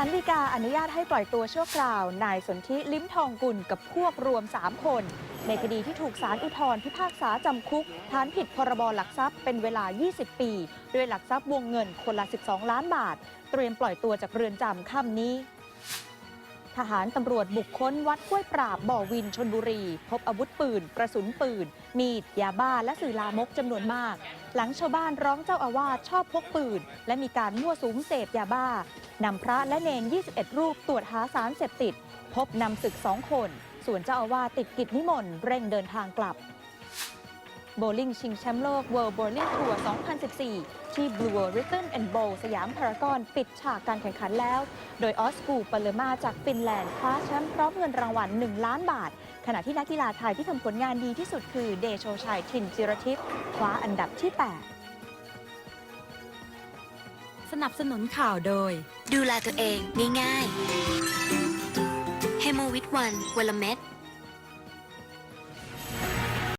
ารฎีกาอนุญาตให้ปล่อยตัวชั่วคราวนายสนธิลิ้มทองกุลกับพวกรวม 3 คน ในคดีที่ถูกสารอุทธรพิพากษาจำคุกฐานผิดพรบหลักทรัพย์เป็นเวลา 20 ปี ด้วยหลักทรัพย์วงเงินคนละ 12 ล้านบาท เตรียมปล่อยตัวจากเรือนจำค่ำนี้ ทหารตำรวจบุกค้นวัดห้วยปราบบ่อวินชนบุรี พบอาวุธปืน กระสุนปืน มีด ยาบ้า และสื่อลามกจำนวนมาก หลังชาวบ้านร้องเจ้าอาวาสชอบพกปืน และมีการมั่วสุมเสพยาบ้านำพระและเนร 21 รูปตรวจหาสารเสพติด พบนำศึกสองคน ส่วนเจ้าอาวาสติดกิจนิมนต์เร่งเดินทางกลับ โบลิ่งชิงแชมป์โลก World Bowling Tour 2014 ที่ Blue World Rhythm and Bowl สยามพารากอนปิดฉากการแข่งขันแล้ว โดยออสกูปาเลมาจากฟินแลนด์คว้าแชมป์พร้อมเงินรางวัล 1 ล้านบาท ขณะที่นักกีฬาไทยที่ทำผลงานดีที่สุดคือเดโชชัยทินจิรทิพย์คว้าอันดับที่ 8 สนับสนุนข่าวโดย ดูแลตัวเองง่ายๆเฮโมวิตวันวลเม็ด